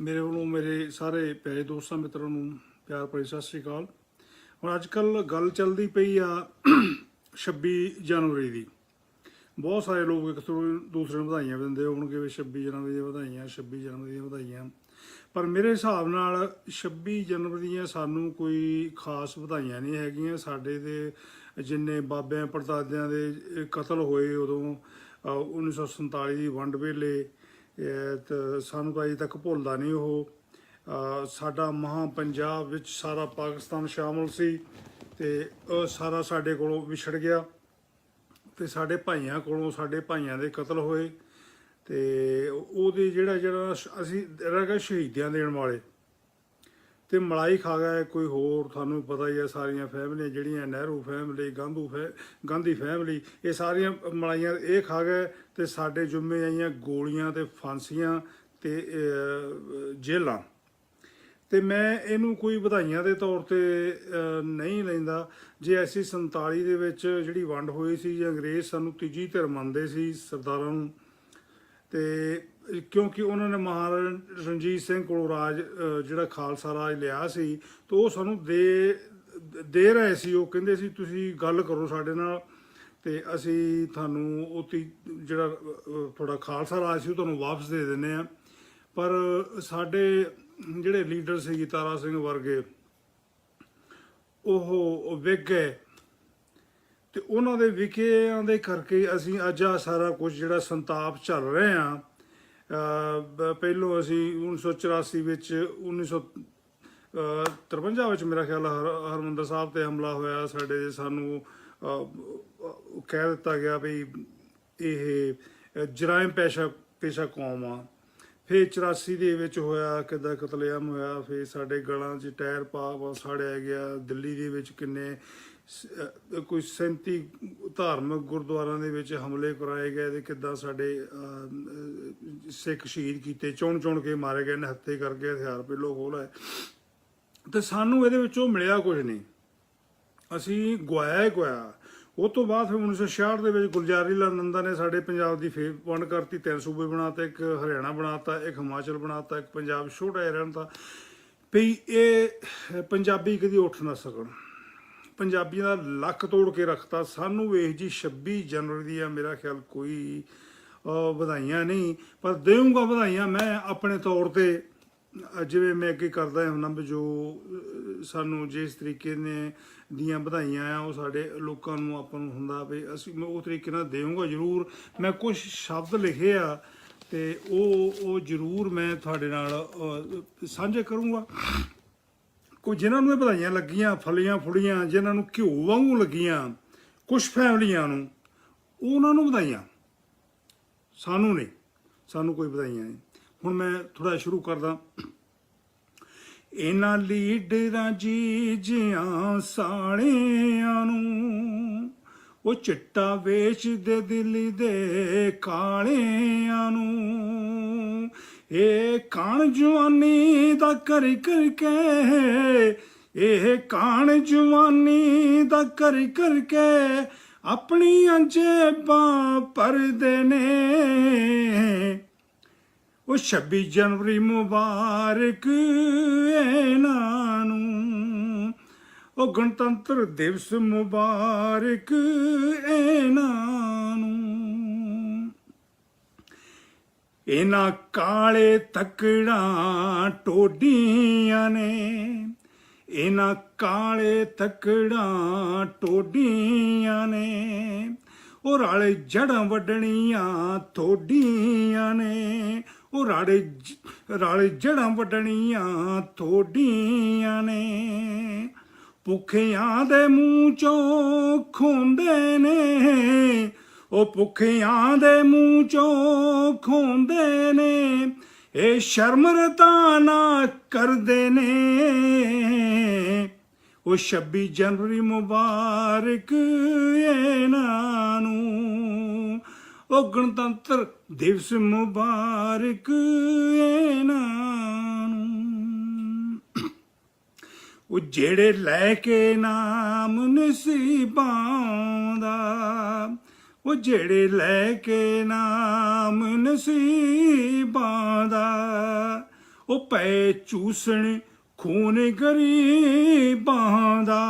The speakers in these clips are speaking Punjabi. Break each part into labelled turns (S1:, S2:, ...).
S1: ਮੇਰੇ ਵੱਲੋਂ ਮੇਰੇ ਸਾਰੇ ਪਿਆਰੇ ਦੋਸਤਾਂ, ਮਿੱਤਰਾਂ ਨੂੰ ਪਿਆਰ ਭਰੀ ਸਤਿ ਸ੍ਰੀ ਅਕਾਲ। ਹੁਣ ਅੱਜ ਕੱਲ ਗੱਲ ਚੱਲਦੀ ਪਈ ਆ 26 ਜਨਵਰੀ ਦੀ। ਬਹੁਤ ਸਾਰੇ ਲੋਕ ਇੱਕ ਤੋਂ ਦੂਸਰੇ ਨੂੰ ਵਧਾਈਆਂ ਦਿੰਦੇ ਹੋਣਗੇ ਵੀ 26 ਜਨਵਰੀ ਦੀਆਂ ਵਧਾਈਆਂ 26 ਜਨਵਰੀ ਦੀਆਂ ਵਧਾਈਆਂ। ਪਰ ਮੇਰੇ ਹਿਸਾਬ ਨਾਲ 26 ਜਨਵਰੀ ਦੀਆਂ ਸਾਨੂੰ ਕੋਈ ਖਾਸ ਵਧਾਈਆਂ ਨਹੀਂ ਹੈਗੀਆਂ। ਸਾਡੇ ਦੇ ਜਿੰਨੇ ਬਾਬਿਆਂ, ਪੜਦਾਦਿਆਂ ਦੇ ਕਤਲ ਹੋਏ ਉਦੋਂ, ਅਹ 1947 ਦੀ ਵੰਡ ਵੇਲੇ ਸਾਨੂੰ ਤਾਂ ਅਜੇ ਤੱਕ ਭੁੱਲਦਾ ਨਹੀਂ ਉਹ। ਸਾਡਾ ਮਹਾ ਪੰਜਾਬ ਵਿੱਚ ਸਾਰਾ ਪਾਕਿਸਤਾਨ ਸ਼ਾਮਲ ਸੀ ਤੇ ਉਹ ਸਾਰਾ ਸਾਡੇ ਕੋਲੋਂ ਵਿਛੜ ਗਿਆ ਤੇ ਸਾਡੇ ਭਾਈਆਂ ਕੋਲੋਂ ਸਾਡੇ ਭਾਈਆਂ ਦੇ ਕਤਲ ਹੋਏ ਤੇ ਉਹਦੇ ਜਿਹੜਾ ਜਿਹੜਾ ਅਸੀਂ ਰਹਿ ਰਗਾ ਸ਼ਹੀਦੀਆਂ ਦੇਣ ਵਾਲੇ ਤੇ ਮਲਾਈ ਖਾ ਗਿਆ, ਕੋਈ ਹੋਰ ਤੁਹਾਨੂੰ ਪਤਾ ਹੀ ਹੈ, ਸਾਰੀਆਂ ਫੈਮਲੀਆਂ ਜਿਹੜੀਆਂ, ਨਹਿਰੂ ਫੈਮਲੀ, ਗਾਂਧੂ ਫੈ, ਗਾਂਧੀ ਫੈਮਲੀ, ਇਹ ਸਾਰੀਆਂ ਮਲਾਈਆਂ ਇਹ ਖਾ ਗਏ ਤੇ ਸਾਡੇ ਜੁੰਮੇ ਆਈਆਂ ਗੋਲੀਆਂ ਤੇ ਫਾਂਸੀਆਂ ਤੇ ਜੇਲਾਂ। ਤੇ ਮੈਂ ਇਹਨੂੰ ਕੋਈ ਵਧਾਈਆਂ ਦੇ ਤੌਰ ਤੇ ਨਹੀਂ ਲੈਂਦਾ। ਜੇ ਐਸੀ 47 ਦੇ ਵਿੱਚ ਜਿਹੜੀ ਵੰਡ ਹੋਈ ਸੀ, ਜੇ ਅੰਗਰੇਜ਼ ਸਾਨੂੰ ਤੀਜੀ ਧਿਰ ਮੰਨਦੇ ਸੀ ਸਰਦਾਰਾਂ ਨੂੰ, ਤੇ ਕਿਉਂਕਿ ਉਹਨਾਂ ਨੇ ਮਹਾਰਾਜਾ ਰਣਜੀਤ ਸਿੰਘ ਕੋਲੋਂ ਰਾਜ ਜਿਹੜਾ ਖਾਲਸਾ ਰਾਜ ਲਿਆ ਸੀ, ਤੇ ਉਹ ਸਾਨੂੰ ਦੇ ਦੇ ਰਹੇ ਸੀ। ਉਹ ਕਹਿੰਦੇ ਸੀ, ਤੁਸੀਂ ਗੱਲ ਕਰੋ ਸਾਡੇ ਨਾਲ ਤੇ ਅਸੀਂ ਤੁਹਾਨੂੰ ਉਹ ਤੀ- ਜਿਹੜਾ ਤੁਹਾਡਾ ਖਾਲਸਾ ਰਾਜ ਸੀ, ਉਹ ਤੁਹਾਨੂੰ ਵਾਪਸ ਦੇ ਦਿੰਨੇ ਆ ਪਰ ਸਾਡੇ ਜਿਹੜੇ ਲੀਡਰ ਸੀ ਤਾਰਾ ਸਿੰਘ ਵਰਗੇ, ਉਹ ਵਿਕ ਗਏ। ਤੇ ਉਹਨਾਂ ਦੇ ਵਿਕਿਆਂ ਦੇ ਕਰਕੇ ਅਸੀਂ ਅੱਜ ਆ ਸਾਰਾ ਕੁਝ ਜਿਹੜਾ ਸੰਤਾਪ ਚੱਲ ਰਹੇ ਆ ਪਹਿਲੋਂ ਅਸੀਂ 1984 ਵਿੱਚ 1953 ਵਿੱਚ ਮੇਰਾ ਖਿਆਲ ਹਰ- ਹਰਮੰਦਰ ਸਾਹਿਬ ਤੇ ਹਮਲਾ ਹੋਇਆ। ਸਾਡੇ ਸਾਨੂੰ ਕਹਿ ਦਿੱਤਾ ਗਿਆ ਵੀ ਇਹ ਜਰਾਇਮ ਪੇਸ਼ਾ ਪੇਸ਼ਾ ਕੌਮ ਆ। ਫਿਰ 84 ਦੇ ਵਿੱਚ ਹੋਇਆ, ਕਿੱਦਾਂ ਕਤਲੇਆਮ ਹੋਇਆ, ਫਿਰ ਸਾਡੇ ਗਲਾਂ 'ਚ ਟਾਇਰ ਪਾ ਪਾ ਸਾੜਿਆ ਗਿਆ। ਦਿੱਲੀ ਦੇ ਵਿੱਚ ਕਿੰਨੇ ਕੋਈ 37 ਧਾਰਮਿਕ ਗੁਰਦੁਆਰਿਆਂ ਦੇ ਵਿੱਚ ਹਮਲੇ ਕਰਾਏ ਗਏ ਤੇ ਕਿੱਦਾਂ ਸਾਡੇ ਸਿੱਖ ਸ਼ਹੀਦ ਕੀਤੇ, ਚੁਣ ਚੁਣ ਕੇ ਮਾਰੇ ਗਏ, ਨਿਹੱਥੇ ਕਰਕੇ ਹਥਿਆਰ ਪਹਿਲੋਂ ਖੋਲ ਆਏ ਤੇ ਸਾਨੂੰ ਇਹਦੇ ਵਿੱਚੋਂ ਮਿਲਿਆ ਕੁਝ ਨਹੀਂ। ਅਸੀਂ ਗਵਾਇਆ ਹੀ ਗਵਾਇਆ ਉਹ ਤੋਂ ਬਾਅਦ ਫਿਰ 1966 ਦੇ ਵਿੱਚ ਗੁਲਜ਼ਾਰੀ ਲਾਲ ਨੰਦਾ ਨੇ ਸਾਡੇ ਪੰਜਾਬ ਦੀ ਫੇਰ ਵੰਡ ਕਰਤੀ, ਤਿੰਨ ਸੂਬੇ ਬਣਾਤਾ, ਇੱਕ ਹਰਿਆਣਾ ਬਣਾਤਾ, ਇੱਕ ਹਿਮਾਚਲ ਬਣਾਤਾ, ਇੱਕ ਪੰਜਾਬ ਛੋਟਾ ਜਿਹਾ ਰਹਿਣ ਰਹਿੰਦਾ ਵੀ ਇਹ ਪੰਜਾਬੀ ਕਦੀ ਉੱਠ ਨਾ ਸਕਣ। ਪੰਜਾਬੀਆਂ ਦਾ ਲੱਕ ਤੋੜ ਕੇ ਰੱਖਤਾ। ਸਾਨੂੰ ਵੇਖ ਜੀ 26 ਜਨਵਰੀ ਦੀ ਆ ਮੇਰਾ ਖਿਆਲ ਕੋਈ ਵਧਾਈਆਂ ਨਹੀਂ, ਪਰ ਦੇਵਾਂਗਾ ਵਧਾਈਆਂ ਮੈਂ ਆਪਣੇ ਤੌਰ ਤੇ। ਜਿਵੇਂ ਮੈਂ ਅੱਗੇ ਕਰਦਾ ਹੁੰਦਾ ਵੀ ਜੋ ਸਾਨੂੰ ਜਿਸ ਤਰੀਕੇ ਨੇ ਦੀਆਂ ਵਧਾਈਆਂ ਆ, ਉਹ ਸਾਡੇ ਲੋਕਾਂ ਨੂੰ ਆਪਾਂ ਨੂੰ ਹੁੰਦਾ ਵੀ ਅਸੀਂ ਮੈਂ ਉਹ ਤਰੀਕੇ ਨਾਲ ਦੇਵਾਂਗਾ ਜ਼ਰੂਰ। ਮੈਂ ਕੁਝ ਸ਼ਬਦ ਲਿਖੇ ਆ ਤੇ ਉਹ ਉਹ ਜ਼ਰੂਰ ਮੈਂ ਤੁਹਾਡੇ ਨਾਲ ਸਾਂਝੇ ਕਰੂੰਗਾ। ਕੋਈ ਜਿਨ੍ਹਾਂ ਨੂੰ ਇਹ ਵਧਾਈਆਂ ਲੱਗੀਆਂ, ਫਲੀਆਂ ਫੁੜੀਆਂ ਜਿਨ੍ਹਾਂ ਨੂੰ ਘਿਓ ਵਾਂਗੂ ਲੱਗੀਆਂ ਕੁਝ ਫੈਮਲੀਆਂ ਨੂੰ, ਉਹਨਾਂ ਨੂੰ ਵਧਾਈਆਂ। ਸਾਨੂੰ ਨਹੀਂ, ਸਾਨੂੰ ਕੋਈ ਵਧਾਈਆਂ ਨਹੀਂ। ਹੁਣ ਮੈਂ ਥੋੜਾ ਸ਼ੁਰੂ ਕਰਦਾ। ਇਹਨਾਂ ਲੀਡਰਾਂ ਜੀ ਜਿਆਂ ਸਾਣਿਆਂ ਨੂੰ, ਉਹ ਚਿੱਟਾ ਵੇਚਦੇ, ਦਿੱਲੀ ਦੇ ਕਾਲਿਆਂ ਨੂੰ। ਇਹ ਕਾਣ ਜਵਾਨੀ ਦਾ ਕਰ ਕਰਕੇ ਇਹ ਕਾਣ ਜਵਾਨੀ ਦਾ ਕਰ ਕਰਕੇ ਆਪਣੀਆਂ ਜੇਬਾਂ ਭਰਦੇ ਨੇ। ਉਹ 26 ਜਨਵਰੀ ਮੁਬਾਰਕ ਇਹਨਾਂ ਨੂੰ ਉਹ ਗਣਤੰਤਰ ਦਿਵਸ ਮੁਬਾਰਕ ਇਹਨਾਂ ਨੂੰ ਇਹਨਾਂ ਕਾਲੇ ਤਕੜਾਂ ਟੋਡੀਆਂ ਨੇ। ਇਹਨਾਂ ਕਾਲੇ ਤਕੜਾਂ ਟੋਡੀਆਂ ਨੇ। ਉਹ ਰਾਲੇ ਜੜਾਂ ਵੱਢਣੀਆਂ ਥੋਡੀਆਂ ਨੇ। ਉਹ ਰਾਲੇ ਰਾਲੇ ਜੜਾਂ ਵੱਢਣੀਆਂ ਥੋਡੀਆਂ ਨੇ। ਭੁੱਖਿਆਂ ਦੇ ਮੂੰਹ ਚੋਂ ਖੁੰਦੇ ਨੇ। ਉਹ ਭੁੱਖਿਆਂ ਦੇ ਮੂੰਹ ਚੋਂ ਖੋਂਦੇ ਨੇ, ਇਹ ਸ਼ਰਮ ਰਤਾ ਨਾ ਕਰਦੇ ਨੇ। ਉਹ 26 ਜਨਵਰੀ ਮੁਬਾਰਕ ਇਹਨਾਂ ਨੂੰ, ਉਹ ਗਣਤੰਤਰ ਦਿਵਸ ਮੁਬਾਰਕ ਇਹਨਾਂ ਨੂੰ। ਉਹ ਜਿਹੜੇ ਲੈ ਕੇ ਨਾਮ ਨਸੀਬਾਂ ਦਾ ਉਹ ਜਿਹੜੇ ਲੈ ਕੇ ਨਾਮ ਨਸੀਬਾਂ ਦਾ। ਉਹ ਪੈ ਚੂਸਣ ਖੂਨ ਗਰੀਬਾਂ ਦਾ।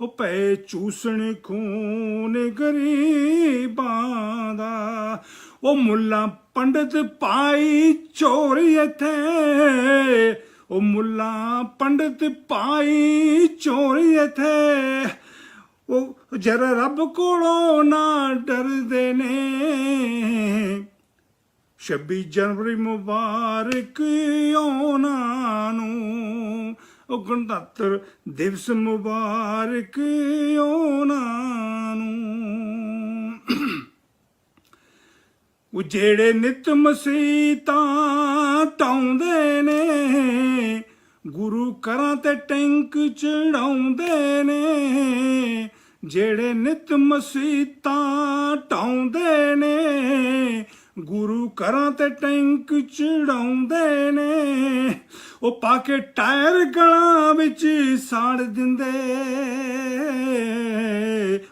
S1: ਉਹ ਪੈ ਚੂਸਣ ਖੂਨ ਗਰੀਬਾਂ ਦਾ। ਉਹ ਮੁੱਲਾ ਪੰਡਤ ਪਾਈ ਚੋਰੀ ਇੱਥੇ। ਉਹ ਮੁੱਲਾ ਪੰਡਤ ਪਾਈ ਚੋਰੀ ਇੱਥੇ। ਉਹ ਜਰਾ ਰੱਬ ਕੋਲੋਂ ਨਾ ਡਰਦੇ ਨੇ। 26 ਜਨਵਰੀ ਮੁਬਾਰਕ ਉਹਨਾਂ ਨੂੰ। ਉਹ ਗਣਤੰਤਰ ਦਿਵਸ ਮੁਬਾਰਕ ਉਹਨਾਂ ਨੂੰ। ਉਹ ਜਿਹੜੇ ਨਿਤ ਮਸੀਤਾਂ ਟਾਉਂਦੇ ਨੇ, ਗੁਰੂ ਕਰਾਂ ਤੇ ਟੈਂਕ ਚੜਾਉਂਦੇ ਨੇ ਜਿਹੜੇ ਨਿਤ ਮਸੀਤਾਂ ਟਾਉਂਦੇ ਨੇ, ਗੁਰੂ ਘਰਾਂ ਤੇ ਟੈਂਕ ਚੜਾਉਂਦੇ ਨੇ, ਉਹ ਪਾ ਕੇ ਟਾਇਰ ਗਲਾਂ ਵਿੱਚ ਸਾੜ ਦਿੰਦੇ।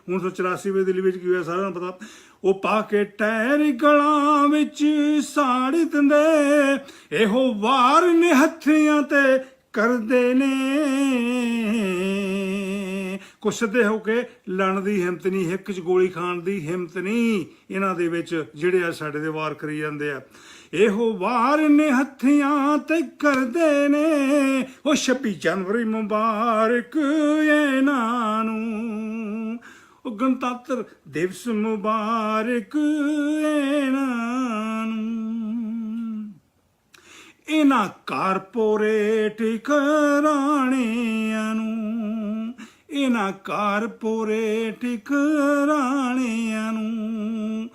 S1: 1984 ਵਿੱਚ ਦਿੱਲੀ ਵਿੱਚ ਕੀ ਹੋਇਆ ਸਾਰਿਆਂ ਨੂੰ ਪਤਾ? ਉਹ ਪਾ ਕੇ ਟਾਇਰ ਗਲਾਂ ਵਿੱਚ ਸਾੜ ਦਿੰਦੇ। ਇਹੋ ਵਾਰ ਨੇ ਤੇ ਕਰਦੇ ਨੇ। ਕੁਛਦੇ ਹੋ ਕੇ ਲੜਨ ਦੀ ਹਿੰਮਤ ਨਹੀਂ, ਹਿੱਕ ਚ ਗੋਲੀ ਖਾਣ ਦੀ ਹਿੰਮਤ ਨਹੀਂ ਇਹਨਾਂ ਦੇ ਵਿੱਚ ਜਿਹੜੇ ਆ ਸਾਡੇ ਦੇ ਵਾਰ ਕਰੀ ਜਾਂਦੇ ਆ। ਇਹੋ ਵਾਰ ਨੇ ਹੱਥੀਆਂ ਤੇ ਕਰਦੇ ਨੇ, ਉਹ 26 ਜਨਵਰੀ ਮੁਬਾਰਕ ਇਹਨਾਂ ਨੂੰ। ਉਹ ਗਣਤੰਤਰ ਦਿਵਸ ਮੁਬਾਰਕ ਇਹਨਾਂ ਨੂੰ। ਇਹਨਾਂ ਕਾਰਪੋਰੇਟ ਘਰਾਣਿਆਂ ਨੂੰ ਇਹਨਾਂ ਕਾਰਪੋਰੇਟ ਘਰਾਣਿਆਂ ਨੂੰ।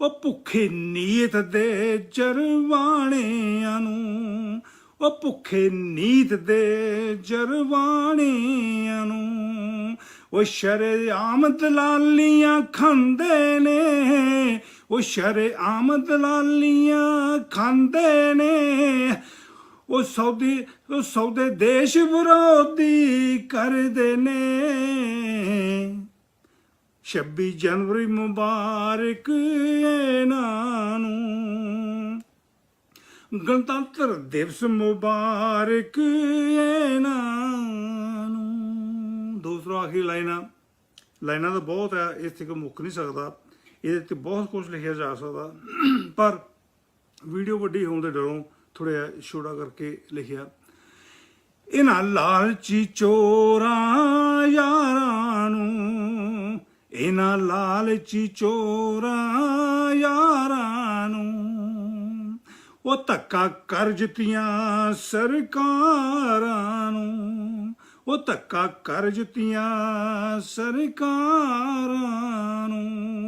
S1: ਉਹ ਭੁੱਖੇ ਨੀਤ ਦੇ ਜਰਵਾਣਿਆਂ ਨੂੰ। ਉਹ ਭੁੱਖੇ ਨੀਤ ਦੇ ਜਰਵਾਣਿਆਂ ਨੂੰ। ਉਹ ਸ਼ਰੇਆਮ ਦਲਾਲੀਆਂ ਖਾਂਦੇ ਨੇ। ਉਹ ਸ਼ਰੇਆਮ ਦਲਾਲੀਆਂ ਖਾਂਦੇ ਨੇ। ਉਹ ਸੌਦੇ ਉਹ ਸੌਦੇ ਦੇਸ਼ ਵਿਰੋਧੀ ਕਰਦੇ ਨੇ। 26 ਜਨਵਰੀ ਮੁਬਾਰਕ ਇਹਨਾਂ ਨੂੰ। ਗਣਤੰਤਰ ਦਿਵਸ ਮੁਬਾਰਕ ਇਹਨਾਂ ਨੂੰ। ਦੂਸਰਾ ਆਖਰੀ ਲਾਈਨਾਂ। ਲਾਈਨਾਂ ਤਾਂ ਬਹੁਤ ਹੈ ਇਸ ਤੇ ਮੁੱਕ ਨਹੀਂ ਸਕਦਾ। ਇਹਦੇ ਤੇ ਬਹੁਤ ਕੁਝ ਲਿਖਿਆ ਜਾ ਸਕਦਾ। ਪਰ ਵੀਡੀਓ ਵੱਡੀ ਹੋਣ ਦੇ ਡਰੋਂ ਥੋੜਾ ਛੋਟਾ ਕਰਕੇ ਲਿਖਿਆ। ਇਹਨਾਂ ਲਾਲਚੀ ਚੋਰਾਂ ਯਾਰਾਂ ਨੂੰ, ਇਹਨਾਂ ਲਾਲਚੀ ਚੋਰਾਂ ਯਾਰਾਂ ਨੂੰ, ਉਹ ਧੱਕਾ ਕਰ ਜਿੱਤੀਆਂ ਸਰਕਾਰਾਂ ਨੂੰ, ਉਹ ਧੱਕਾ ਕਰ ਜਿੱਤੀਆਂ ਸਰਕਾਰਾਂ ਨੂੰ।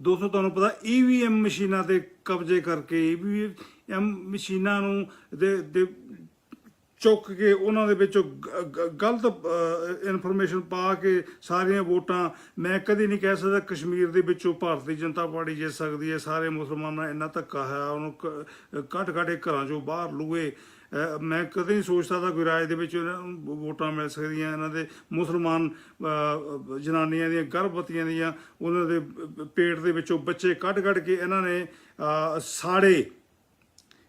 S1: ਦੋਸਤੋ, ਤੁਹਾਨੂੰ ਪਤਾ ਈਵੀਐਮ ਮਸ਼ੀਨਾਂ ਤੇ ਕਬਜ਼ੇ ਕਰਕੇ ਈਵੀਐਮ ਮਸ਼ੀਨਾਂ ਨੂੰ ਦੇ ਦੇ ਚੁੱਕ ਕੇ ਉਹਨਾਂ ਦੇ ਵਿੱਚੋਂ ਗਲਤ ਇਨਫੋਰਮੇਸ਼ਨ ਪਾ ਕੇ ਸਾਰੀਆਂ ਵੋਟਾਂ, ਮੈਂ ਕਦੀ ਨਹੀਂ ਕਹਿ ਸਕਦਾ ਕਸ਼ਮੀਰ ਦੇ ਵਿੱਚੋਂ ਭਾਰਤੀ ਜਨਤਾ ਪਾਰਟੀ ਜਿੱਤ ਸਕਦੀ ਹੈ। ਸਾਰੇ ਮੁਸਲਮਾਨਾਂ ਇੰਨਾ ਧੱਕਾ ਹੈ ਉਹਨੂੰ ਕ- ਕੱਢ ਕੱਢ ਘਰਾਂ ਚੋਂ ਬਾਹਰ ਲੂਏ। ਮੈਂ ਕਦੇ ਨਹੀਂ ਸੋਚ ਸਕਦਾ ਕੋਈ ਰਾਜ ਦੇ ਵਿੱਚ ਇਹਨਾਂ ਨੂੰ ਵੋਟਾਂ ਮਿਲ ਸਕਦੀਆਂ, ਇਹਨਾਂ ਦੇ ਮੁਸਲਮਾਨ ਜਨਾਨੀਆਂ ਦੀਆਂ, ਗਰਭਵਤੀਆਂ ਦੀਆਂ, ਉਹਨਾਂ ਦੇ ਪੇਟ ਦੇ ਵਿੱਚੋਂ ਬੱਚੇ ਕੱਢ ਕੱਢ ਕੇ ਇਹਨਾਂ ਨੇ ਸਾੜੇ।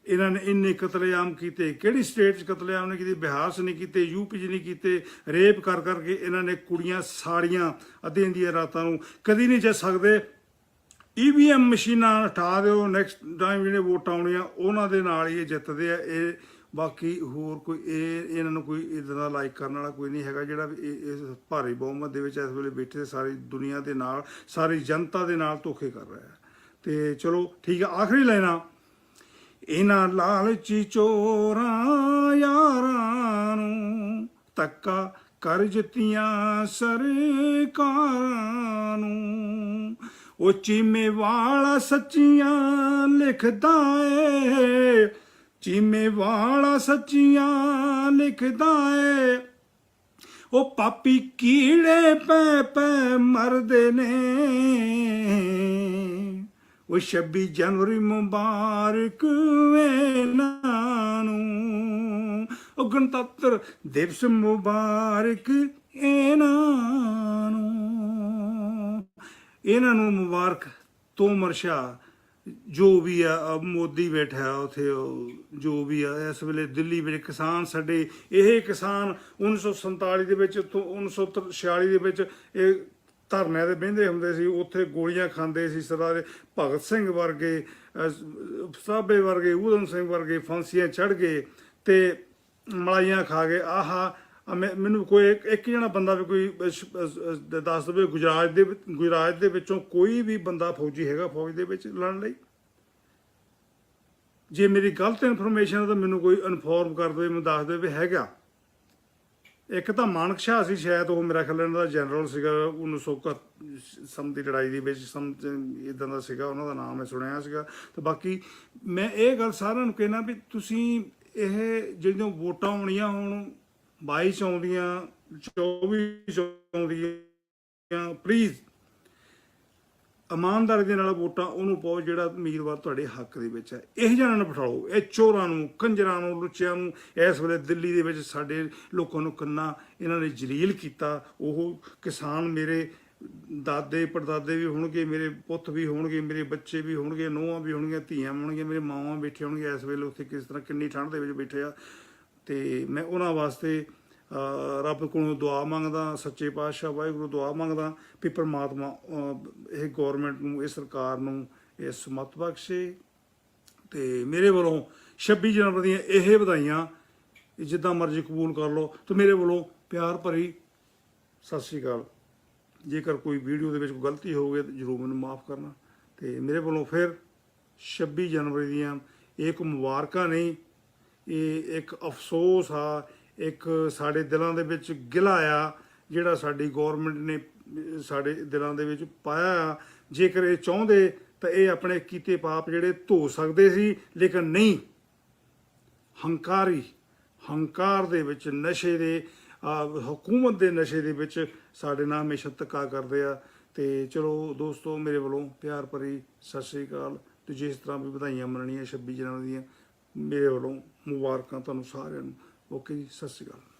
S1: ਇਹਨਾਂ ਨੇ ਇੰਨੇ ਕਤਲੇਆਮ ਕੀਤੇ। ਕਿਹੜੀ ਸਟੇਟ 'ਚ ਕਤਲੇਆਮ ਨੇ ਕੀਤੇ? ਬਿਹਾਰ 'ਚ ਨਹੀਂ ਕੀਤੇ ਯੂਪੀ 'ਚ ਨਹੀਂ ਕੀਤੇ। ਰੇਪ ਕਰ ਕਰਕੇ ਇਹਨਾਂ ਨੇ ਕੁੜੀਆਂ ਸਾੜੀਆਂ ਅੱਧੀਆਂ ਦੀਆਂ ਰਾਤਾਂ ਨੂੰ। ਕਦੀ ਨਹੀਂ ਜਾ ਸਕਦੇ। ਈਵੀਐਮ ਮਸ਼ੀਨਾਂ ਹਟਾ ਦਿਓ। ਨੈਕਸਟ ਟਾਈਮ ਜਿਹੜੇ ਵੋਟਾਂ ਆਉਣੀਆਂ, ਉਹਨਾਂ ਦੇ ਨਾਲ ਹੀ ਇਹ ਜਿੱਤਦੇ ਆ। ਇਹ ਬਾਕੀ ਹੋਰ ਕੋਈ ਇਹ ਇਹਨਾਂ ਨੂੰ ਕੋਈ ਇਦਾਂ ਦਾ ਲਾਈਕ ਕਰਨ ਵਾਲਾ ਕੋਈ ਨਹੀਂ ਹੈਗਾ ਜਿਹੜਾ ਵੀ ਇਹ- ਇਸ ਭਾਰੀ ਬਹੁਮਤ ਦੇ ਵਿੱਚ ਇਸ ਵੇਲੇ ਬੈਠੇ ਸਾਰੀ ਦੁਨੀਆ ਦੇ ਨਾਲ, ਸਾਰੀ ਜਨਤਾ ਦੇ ਨਾਲ ਧੋਖੇ ਕਰ ਰਿਹਾ ਹੈ। ਤੇ ਚਲੋ ਠੀਕ ਆ, ਆਖਰੀ ਲਾਈਨਾਂ ਇਹਨਾਂ ਲਾਲਚੀ ਚੋਰਾਂ ਯਾਰਾਂ ਨੂੰ ਤੱਕਾ ਕਰ ਜਿੱਤੀਆਂ ਸਰਕਾਰਾਂ ਨੂੰ। ਉਹ ਚੀਮੇ ਵਾਲਾ ਸੱਚੀਆਂ ਲਿਖਦਾ ਏ ਚੀਮੇ ਵਾਲਾ ਸੱਚੀਆਂ ਲਿਖਦਾ ਏ। ਉਹ ਪਾਪੀ ਕੀੜੇ ਪੈ ਪੈ ਮਰਦੇ ਨੇ। ਉਹ 26 ਜਨਵਰੀ ਮੁਬਾਰਕ ਇਹਨਾਂ ਨੂੰ। ਉਹ ਗਣਤੰਤਰ ਦਿਵਸ ਮੁਬਾਰਕ ਇਹਨਾਂ ਨੂੰ। ਇਹਨਾਂ ਨੂੰ ਮੁਬਾਰਕ ਤੋਮਰ ਸ਼ਾਹ ਜੋ ਵੀ ਆ ਮੋਦੀ ਬੈਠਾ ਉਥੇ ਜੋ ਵੀ ਆ, ਇਸ ਵੇਲੇ ਦਿੱਲੀ ਵਿੱਚ ਕਿਸਾਨ ਸਾਡੇ, ਇਹ ਕਿਸਾਨ 1947 ਦੇ ਵਿੱਚ ਤੋਂ 1946 ਦੇ ਵਿੱਚ ਇਹ ਧਰਨਿਆਂ ਤੇ ਬਹਿੰਦੇ ਹੁੰਦੇ ਸੀ, ਉੱਥੇ ਗੋਲੀਆਂ ਖਾਂਦੇ ਸੀ ਸਰਦਾਰ ਭਗਤ ਸਿੰਘ ਵਰਗੇ ਸਾਬੇ ਵਰਗੇ, ਊਧਮ ਸਿੰਘ ਵਰਗੇ ਫਾਂਸੀਆਂ ਚੜ ਗਏ ਤੇ ਮਲਾਈਆਂ ਖਾ ਗਏ। ਆਹਾ ਆ ਮੈਂ- ਮੈਨੂੰ ਕੋਈ ਇੱਕ ਇੱਕ ਜਣਾ ਬੰਦਾ ਵੀ ਕੋਈ ਅਹ, ਸ਼- ਅਹ, ਅਹ, ਦੱਸ ਦੇਵੇ ਗੁਜਰਾਤ ਦੇ ਵਿੱਚ- ਗੁਜਰਾਤ ਦੇ ਵਿੱਚੋਂ ਕੋਈ ਵੀ ਬੰਦਾ ਫੌਜੀ ਹੈਗਾ ਫੌਜ ਦੇ ਵਿੱਚ ਲੜਨ ਲਈ। ਜੇ ਮੇਰੀ ਗਲਤ ਇਨਫੋਰਮੇਸ਼ਨ ਹੈ ਤਾਂ ਮੈਨੂੰ ਕੋਈ ਇਨਫੋਰਮ ਕਰ ਦੇਵੇ ਮੈਨੂੰ ਦੱਸ ਦੇਵੇ ਹੈਗਾ। ਇੱਕ ਤਾਂ ਮਾਨਕ ਸ਼ਾਹ ਸੀ ਸ਼ਾਇਦ ਉਹ ਮੇਰਾ ਖਿਆਲ ਇਹਨਾਂ ਦਾ ਜਨਰਲ ਸੀਗਾ 1961 ਸਮ ਦੀ ਲੜਾਈ ਦੇ ਵਿੱਚ ਸਮ ਇਦਾਂ ਦਾ ਸੀਗਾ ਉਹਨਾਂ ਦਾ ਨਾਮ ਮੈਂ ਸੁਣਿਆ ਸੀਗਾ। ਤੇ ਬਾਕੀ ਮੈਂ ਇਹ ਗੱਲ ਸਾਰਿਆਂ ਨੂੰ ਕਹਿਣਾ ਵੀ ਤੁਸੀਂ ਇਹ ਜਿਹੜੀਆਂ ਵੋਟਾਂ ਆਉਣੀਆਂ ਹੁਣ 22 ਆਉਂਦੀਆਂ 24 ਆਉਂਦੀਆਂ ਪਲੀਜ਼ ਇਮਾਨਦਾਰੀ ਦੇ ਨਾਲ ਵੋਟਾਂ, ਉਹਨੂੰ ਪਾਓ ਜਿਹੜਾ ਉਮੀਦਵਾਰ ਤੁਹਾਡੇ ਹੱਕ ਦੇ ਵਿੱਚ ਹੈ। ਇਹ ਜਣਾਂ ਨੂੰ ਬਿਠਾਓ, ਇਹ ਚੋਰਾਂ ਨੂੰ, ਕੰਜਰਾਂ ਨੂੰ, ਲੁੱਚਿਆਂ ਨੂੰ, ਇਸ ਵੇਲੇ ਦਿੱਲੀ ਦੇ ਵਿੱਚ ਸਾਡੇ ਲੋਕਾਂ ਨੂੰ ਕੰਨਾ ਇਹਨਾਂ ਨੇ ਜਲੀਲ ਕੀਤਾ। ਉਹ ਕਿਸਾਨ ਮੇਰੇ ਦਾਦੇ, ਪੜਦਾਦੇ ਵੀ ਹੋਣਗੇ, ਮੇਰੇ ਪੁੱਤ ਵੀ ਹੋਣਗੇ, ਮੇਰੇ ਬੱਚੇ ਵੀ ਹੋਣਗੇ, ਨੂੰਹਾਂ ਵੀ ਹੋਣਗੀਆਂ, ਧੀਆਂ ਹੋਣਗੀਆਂ, ਮੇਰੇ ਮਾਵਾਂ ਬੈਠੇ ਹੋਣਗੇ ਇਸ ਵੇਲੇ ਉੱਥੇ ਕਿਸ ਤਰ੍ਹਾਂ ਕਿੰਨੀ ਠੰਡ ਦੇ ਵਿੱਚ ਬੈਠੇ ਆ। ਤੇ ਮੈਂ ਉਹਨਾਂ ਵਾਸਤੇ ਰੱਬ ਕੋਲੋਂ ਦੁਆ ਮੰਗਦਾ, ਸੱਚੇ ਪਾਤਸ਼ਾਹ ਵਾਹਿਗੁਰੂ ਦੁਆ ਮੰਗਦਾ ਵੀ ਪ੍ਰਮਾਤਮਾ ਇਹ ਗਵਰਨਮੈਂਟ ਨੂੰ, ਇਹ ਸਰਕਾਰ ਨੂੰ ਇਹ ਸਮਤ ਬਖਸ਼ੇ। ਤੇ ਮੇਰੇ ਵੱਲੋਂ 26 ਜਨਵਰੀ ਦੀਆਂ ਇਹ ਵਧਾਈਆਂ, ਜਿੱਦਾਂ ਮਰਜ਼ੀ ਕਬੂਲ ਕਰ ਲਓ। ਤੇ ਮੇਰੇ ਵੱਲੋਂ ਪਿਆਰ ਭਰੀ ਸਤਿ ਸ਼੍ਰੀ ਅਕਾਲ। ਜੇਕਰ ਕੋਈ ਵੀਡੀਓ ਦੇ ਵਿੱਚ ਕੋਈ ਗਲਤੀ ਹੋਵੇ ਤਾਂ ਜਰੂਰ ਮੈਨੂੰ ਮਾਫ ਕਰਨਾ। ਤੇ ਮੇਰੇ ਵੱਲੋਂ ਫਿਰ 26 ਜਨਵਰੀ ਦੀਆਂ ਇਹ ਇੱਕ ਮੁਬਾਰਕਾਂ ਨਹੀਂ ਇਹ ਇੱਕ ਅਫਸੋਸ ਆ, ਇੱਕ ਸਾਡੇ ਦਿਲਾਂ ਦੇ ਵਿੱਚ ਗਿਲਾ ਆ, ਜਿਹੜਾ ਸਾਡੀ ਗਵਰਨਮੈਂਟ ਨੇ ਸਾਡੇ ਦਿਲਾਂ ਦੇ ਵਿੱਚ ਪਾਇਆ ਆ। ਜੇਕਰ ਇਹ ਚਾਹੁੰਦੇ, ਤਾਂ ਇਹ ਆਪਣੇ ਕੀਤੇ ਪਾਪ ਜਿਹੜੇ ਧੋ ਸਕਦੇ ਸੀ, ਲੇਕਿਨ ਨਹੀਂ। ਹੰਕਾਰੀ, ਹੰਕਾਰ ਦੇ ਵਿੱਚ, ਨਸ਼ੇ ਦੇ ਹਕੂਮਤ ਦੇ ਨਸ਼ੇ ਦੇ ਵਿੱਚ ਸਾਡੇ ਨਾਲ ਹਮੇਸ਼ਾ ਧੱਕਾ ਕਰਦੇ ਆ। ਤੇ ਚਲੋ ਦੋਸਤੋ, ਮੇਰੇ ਵੱਲੋਂ ਪਿਆਰ ਭਰੀ ਸਤਿ ਸ੍ਰੀ ਅਕਾਲ। ਤੇ ਜਿਸ ਤਰ੍ਹਾਂ ਵੀ ਵਧਾਈਆਂ ਮੰਨਣੀਆਂ 26 ਜਨਵਰੀ ਦੀਆਂ, ਮੇਰੇ ਵੱਲੋਂ ਮੁਬਾਰਕਾਂ ਤੁਹਾਨੂੰ ਸਾਰਿਆਂ ਨੂੰ। ਓਕੇ ਜੀ ਸਤਿ ਸ੍ਰੀ ਅਕਾਲ।